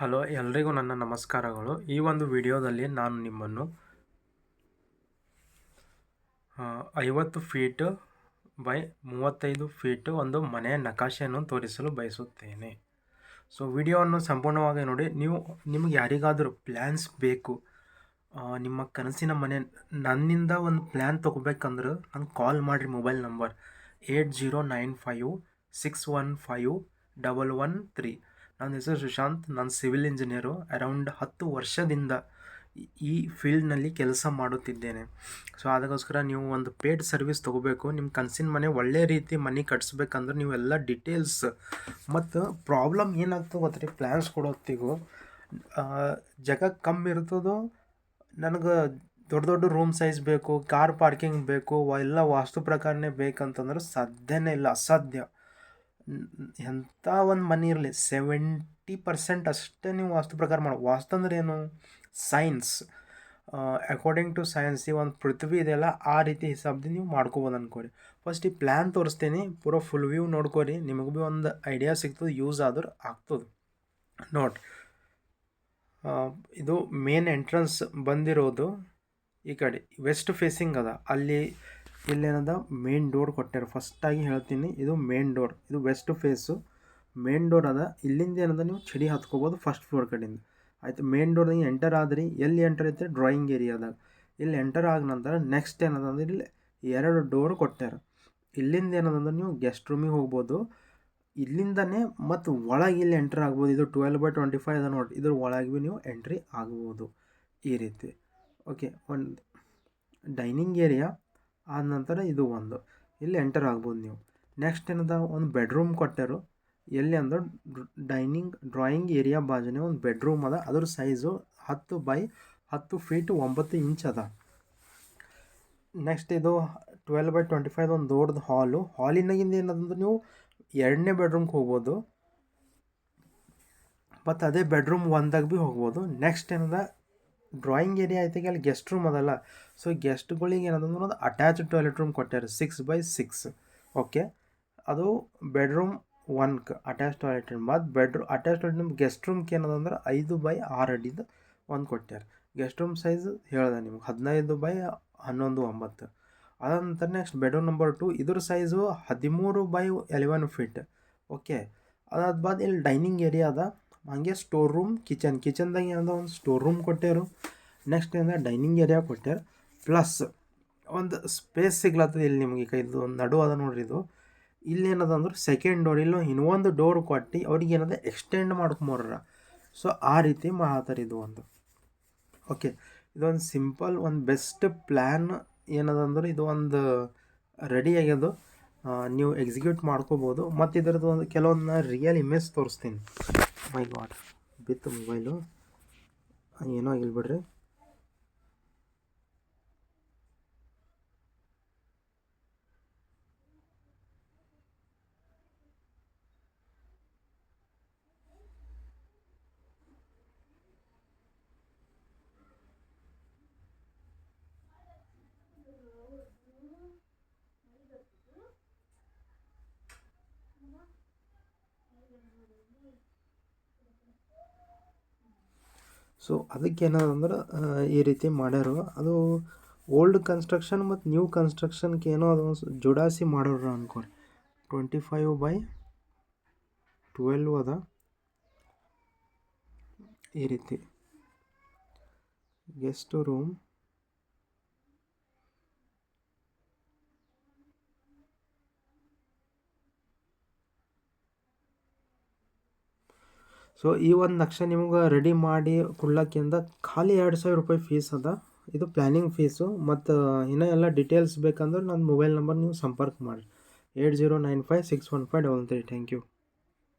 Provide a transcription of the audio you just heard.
Hello, ಎಲ್ರಿಗೂ ನನ್ನ ನಮಸ್ಕಾರಗಳು. ಈ ಒಂದು ವಿಡಿಯೋದಲ್ಲಿ ನಾನು ನಿಮ್ಮನ್ನು ಐವತ್ತು ಫೀಟ್ ಬೈ ಮೂವತ್ತೈದು ಫೀಟ್ ಒಂದು ಮನೆಯ ನಕಾಶೆಯನ್ನು ತೋರಿಸಲು ಬಯಸುತ್ತೇನೆ. ಸೊ, ವಿಡಿಯೋವನ್ನು ಸಂಪೂರ್ಣವಾಗಿ ನೋಡಿ. ನೀವು, ನಿಮಗೆ ಯಾರಿಗಾದರೂ ಪ್ಲ್ಯಾನ್ಸ್ ಬೇಕು ನಿಮ್ಮ ಕನಸಿನ ಮನೆ, ನನ್ನಿಂದ ಒಂದು ಪ್ಲ್ಯಾನ್ ತೊಗೋಬೇಕಂದ್ರೆ ನಂಗೆ ಕಾಲ್ ಮಾಡಿರಿ mobile number eight zero nine five six one five double one three. ನನ್ನ ಹೆಸರು ಸುಶಾಂತ್. ನಾನು ಸಿವಿಲ್ ಇಂಜಿನಿಯರು. ಅರೌಂಡ್ ಹತ್ತು ವರ್ಷದಿಂದ ಈ- ಫೀಲ್ಡ್ನಲ್ಲಿ ಕೆಲಸ ಮಾಡುತ್ತಿದ್ದೇನೆ. ಸೊ, ಅದಕ್ಕೋಸ್ಕರ ನೀವು ಒಂದು ಪೇಡ್ ಸರ್ವಿಸ್ ತೊಗೋಬೇಕು. ನಿಮ್ಮ ಕನಸಿನ ಮನೆ ಒಳ್ಳೆ ರೀತಿ ಮನೆ ಕಟ್ಸ್ಬೇಕಂದ್ರೆ ನೀವು ಎಲ್ಲ ಡಿಟೇಲ್ಸ್ ಮತ್ತು ಪ್ರಾಬ್ಲಮ್ ಏನಾಗ್ತದೆ ಗೊತ್ತ್ರಿ? ಪ್ಲ್ಯಾನ್ಸ್ ಕೊಡೋತ್ತಿಗೂ ಜಾಗ ಕಮ್ಮಿ ಇರ್ತದೋ, ನನಗೆ ದೊಡ್ಡ ದೊಡ್ಡ ರೂಮ್ ಸೈಜ್ ಬೇಕು ಕಾರ್ ಪಾರ್ಕಿಂಗ್ ಬೇಕು ಎಲ್ಲ ವಾಸ್ತು ಪ್ರಕಾರನೇ ಬೇಕಂತಂದ್ರೆ ಸಾಧ್ಯನೇ ಇಲ್ಲ, ಅಸಾಧ್ಯ. ಎಂಥ ಒಂದು ಮನೆ ಇರಲಿ ಸೆವೆಂಟಿ ಪರ್ಸೆಂಟ್ ಅಷ್ಟೇ ನೀವು ವಾಸ್ತು ಪ್ರಕಾರ ಮಾಡಿ. ವಾಸ್ತು ಅಂದ್ರೆ ಏನು? ಸೈನ್ಸ್ ಅಕಾರ್ಡಿಂಗ್ ಟು ಸೈನ್ಸ್ ಈ ಒಂದು ಪೃಥ್ವಿ ಇದೆಯಲ್ಲ ಆ ರೀತಿ ಹಿಸಾಬ್ದು ನೀವು ಮಾಡ್ಕೋಬೋದು ಅನ್ಕೋರಿ ಫಸ್ಟ್ ಈ ಪ್ಲ್ಯಾನ್ ತೋರಿಸ್ತೀನಿ, ಪೂರ ಫುಲ್ ವ್ಯೂ ನೋಡ್ಕೋರಿ ನಿಮಗೆ ಭೀ ಒಂದು ಐಡಿಯಾ ಸಿಗ್ತದೆ ಯೂಸ್ ಆದ್ರೆ ಆಗ್ತದೆ. ನೋಡಿ ಇದು ಮೇನ್ ಎಂಟ್ರೆನ್ಸ್ ಬಂದಿರೋದು ಈ ಕಡೆ ವೆಸ್ಟ್ ಫೇಸಿಂಗ್ ಅದ. ಅಲ್ಲಿ ಇಲ್ಲೇನದ ಮೇನ್ ಡೋರ್ ಕೊಟ್ಟಾರ. ಫಸ್ಟಾಗಿ ಹೇಳ್ತೀನಿ, ಇದು ಮೇನ್ ಡೋರ್ ಇದು ವೆಸ್ಟ್ ಫೇಸು ಮೇನ್ ಡೋರ್ ಅದ. ಇಲ್ಲಿಂದ ಏನದ, ನೀವು ಚಡಿ ಹತ್ಕೋಬೋದು ಫಸ್ಟ್ ಫ್ಲೋರ್ ಕಡೆಯಿಂದ. ಆಯಿತು ಮೇನ್ ಡೋರ್ದಾಗ ಎಂಟರ್ ಆದ್ರಿ. ಎಲ್ಲಿ ಎಂಟರ್ ಐತೆ? ಡ್ರಾಯಿಂಗ್ ಏರಿಯಾದಾಗ ಇಲ್ಲಿ ಎಂಟರ್ ಆದ ನಂತರ ನೆಕ್ಸ್ಟ್ ಏನದ ಅಂದ್ರೆ ಇಲ್ಲಿ ಎರಡು ಡೋರ್ ಕೊಟ್ಟಾರ. ಇಲ್ಲಿಂದ ಏನದಂದ್ರೆ ನೀವು ಗೆಸ್ಟ್ ರೂಮಿಗೆ ಹೋಗ್ಬೋದು. ಇಲ್ಲಿಂದನೇ ಮತ್ತು ಒಳಗೆ ಇಲ್ಲಿ ಎಂಟರ್ ಆಗ್ಬೋದು. ಇದು ಟ್ವೆಲ್ ಬೈ ಟ್ವೆಂಟಿ ಫೈವ್ ಅದ ನೋಡಿ ಇದ್ರ ಒಳಗೆ ಭೀ ನೀವು ಎಂಟ್ರಿ ಆಗ್ಬೋದು. ಈ ರೀತಿ. ಓಕೆ ಒಂದು ಡೈನಿಂಗ್ ಏರಿಯಾ ಆದ ನಂತರ ಇದು ಒಂದು. ಇಲ್ಲಿ ಎಂಟರ್ ಆಗ್ಬೋದು ನೀವು. ನೆಕ್ಸ್ಟ್ ಏನದ? ಒಂದು ಬೆಡ್ರೂಮ್ ಕೊಟ್ಟರು. ಎಲ್ಲಿ ಅಂದ್ರೆ ಡೈನಿಂಗ್ ಡ್ರಾಯಿಂಗ್ ಏರಿಯಾ ಬಾಜುನೇ ಒಂದು ಬೆಡ್ರೂಮ್ ಅದ. ಅದ್ರ ಸೈಜು ಹತ್ತು ಬೈ ಹತ್ತು ಫೀಟ್ ಒಂಬತ್ತು ಇಂಚ್ ಅದ. ನೆಕ್ಸ್ಟ್ ಇದು ಟ್ವೆಲ್ ಬೈ ಟ್ವೆಂಟಿ ಫೈವ್ ಒಂದು ದೊಡ್ಡದು ಹಾಲು ಹಾಲಿನಾಗಿಂದ ಏನದಂದ್ರೆ ನೀವು ಎರಡನೇ ಬೆಡ್ರೂಮ್ಗೆ ಹೋಗ್ಬೋದು. ಮತ್ತು ಅದೇ ಬೆಡ್ರೂಮ್ ಒಂದಾಗ ಭೀ ಹೋಗ್ಬೋದು. ನೆಕ್ಸ್ಟ್ ಏನದ? ಡ್ರಾಯಿಂಗ್ ಏರಿಯಾ ಐತೆ ಅಲ್ಲಿ ಗೆಸ್ಟ್ ರೂಮ್ ಅದಲ್ಲ. ಸೊ ಗೆಸ್ಟ್ಗಳಿಗೆ ಏನದಂದ್ರೆ ಒಂದು ಅಟ್ಯಾಚ್ ಟಾಯ್ಲೆಟ್ ರೂಮ್ ಕೊಟ್ಟಾರೆ. ಸಿಕ್ಸ್ ಬೈ ಸಿಕ್ಸ್ ಓಕೆ ಅದು ಬೆಡ್ರೂಮ್ ಒನ್ಗೆ ಅಟ್ಯಾಚ್ ಟಾಯ್ಲೆಟ್ ರೂಮ್ ಮತ್ತು bedroom attach toilet room guest ರೂಮ್ಗೆ ಏನದಂದ್ರೆ ಐದು ಬೈ ಆರು ಅಡಿದು ಒಂದು ಕೊಟ್ಟಾರೆ. ಗೆಸ್ಟ್ ರೂಮ್ ಸೈಜ್ ಹೇಳ್ದೆ ನಿಮ್ಗೆ. ಹದಿನೈದು ಬೈ ಹನ್ನೊಂದು ಒಂಬತ್ತು. ಅದಂತರ ನೆಕ್ಸ್ಟ್ ಬೆಡ್ರೂಮ್ ನಂಬರ್ ಟು ಇದ್ರ ಸೈಜು ಹದಿಮೂರು ಬೈ ಎಲೆವೆನ್ ಫೀಟ್ ಓಕೆ ಅದಾದ ಬಾದ್ ಇಲ್ಲಿ ಡೈನಿಂಗ್ ಏರಿಯಾ ಅದ. ಹಂಗೆ ಸ್ಟೋರ್ ರೂಮ್ ಕಿಚನ್ ಕಿಚನ್ದಾಗ ಏನದ ಒಂದು ಸ್ಟೋರ್ ರೂಮ್ ಕೊಟ್ಟಾರು ನೆಕ್ಸ್ಟ್ ಏನಂದ್ರೆ ಡೈನಿಂಗ್ ಏರಿಯಾ ಕೊಟ್ಟಾರ ಪ್ಲಸ್ ಒಂದು ಸ್ಪೇಸ್ ಸಿಗ್ಲತ್ತದ ಇಲ್ಲಿ ನಿಮಗೆ ಇದು ಒಂದು ನಡು ಅದ ನೋಡ್ರಿ ಇದು. ಇಲ್ಲಿ ಏನದ ಅಂದ್ರೆ ಸೆಕೆಂಡ್ ಡೋರ್ ಇಲ್ಲೋ ಇನ್ನೊಂದು ಡೋರ್ ಕೊಟ್ಟು ಅವ್ರಿಗೆ ಏನದ ಎಕ್ಸ್ಟೆಂಡ್ ಮಾಡ್ಕೊಂಬರ್ರ. ಸೊ ಆ ರೀತಿ ಮಾಡತ್ತಾರೆ ಇದು ಒಂದು. ಓಕೆ ಇದೊಂದು ಸಿಂಪಲ್ ಒಂದು ಬೆಸ್ಟ್ ಪ್ಲ್ಯಾನ್ ಏನದ ಅಂದ್ರೆ ಇದು ಒಂದು ರೆಡಿ ಆಗ್ಯದು. ನೀವು ಎಕ್ಸಿಕ್ಯೂಟ್ ಮಾಡ್ಕೋಬೋದು. ಮತ್ತು ಇದರದ್ದು ಒಂದು ಕೆಲವೊಂದು ರಿಯಲ್ ಇಮೇಜ್ ತೋರಿಸ್ತೀನಿ. ಮೈ ಗಾಡ್ ಬಿತ್ತು ಮೊಬೈಲು ಏನೋ ಆಗಿಲ್ಲ ಬಿಡ್ರಿ ಸೊ ಅದಕ್ಕೆ ಏನದಂದ್ರೆ ಈ ರೀತಿ ಮಾಡ್ಯಾರು. ಅದು ಓಲ್ಡ್ ಕನ್ಸ್ಟ್ರಕ್ಷನ್ ಮತ್ತು ನ್ಯೂ ಕನ್ಸ್ಟ್ರಕ್ಷನ್ಗೆ ಏನೋ ಅದು ಜುಡಾಸಿ ಮಾಡೋರು ಅನ್ಕೋರಿ. ಟ್ವೆಂಟಿ ಫೈವ್ ಬೈ ಟ್ವೆಲ್ವ್ ಅದ. ಈ ರೀತಿ. ಗೆಸ್ಟ್ ರೂಮ್ ಸೊ ಈ ಒಂದು ನಕ್ಷೆ ನಿಮ್ಗೆ ರೆಡಿ ಮಾಡಿ ಕೊಡ್ಲಕ್ಕಿಂತ ಖಾಲಿ ಎರಡು ಸಾವಿರ ರೂಪಾಯಿ ಫೀಸ್ ಅದ. ಇದು ಪ್ಲ್ಯಾನಿಂಗ್ ಫೀಸು ಮತ್ತು, ಇನ್ನೂ ಎಲ್ಲ ಡೀಟೇಲ್ಸ್ ಬೇಕಂದ್ರೆ ನನ್ನ ಮೊಬೈಲ್ ನಂಬರ್ ನೀವು ಸಂಪರ್ಕ ಮಾಡಿರಿ. Eight zero nine five six one five double three thank you